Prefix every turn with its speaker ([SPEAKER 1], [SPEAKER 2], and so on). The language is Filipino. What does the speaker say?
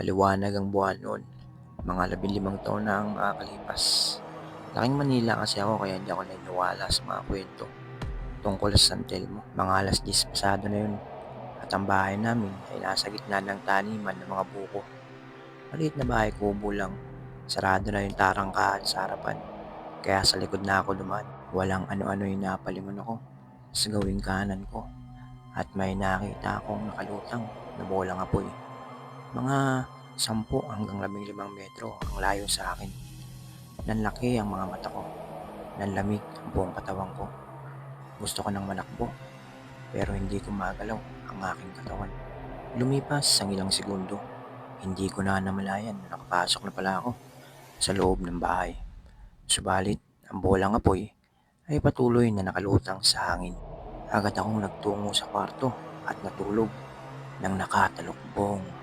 [SPEAKER 1] Maliwanag ang buwan noon. Mga labinlimang taon na ang nakakalipas. Laking Manila kasi ako kaya hindi ako naniniwala sa mga kwento tungkol sa San Telmo. Mga alas 10 pasado na yun. At ang bahay namin ay nasa gitna ng taniman ng mga buko. Maliit na bahay kubo lang. Sarado na yung tarangkahan sa harapan. Kaya sa likod na ako dumaan. Walang ano-ano yung napalingon ako sa gawing kanan ko. At may nakita akong nakalutang na bolang apoy. Mga 10 hanggang 15 metro ang layo sa akin. Nanlaki ang mga mata ko. Nanlamig ang buong katawan ko. Gusto ko nang manakbo. Pero hindi ko magalaw ang aking katawan. Lumipas ang ilang segundo. Hindi ko na namalayan na nakapasok na pala ako sa loob ng bahay. Subalit, ang bolang apoy ay patuloy na nakalutang sa hangin. Agad akong nagtungo sa kwarto at natulog nang nakatalukbong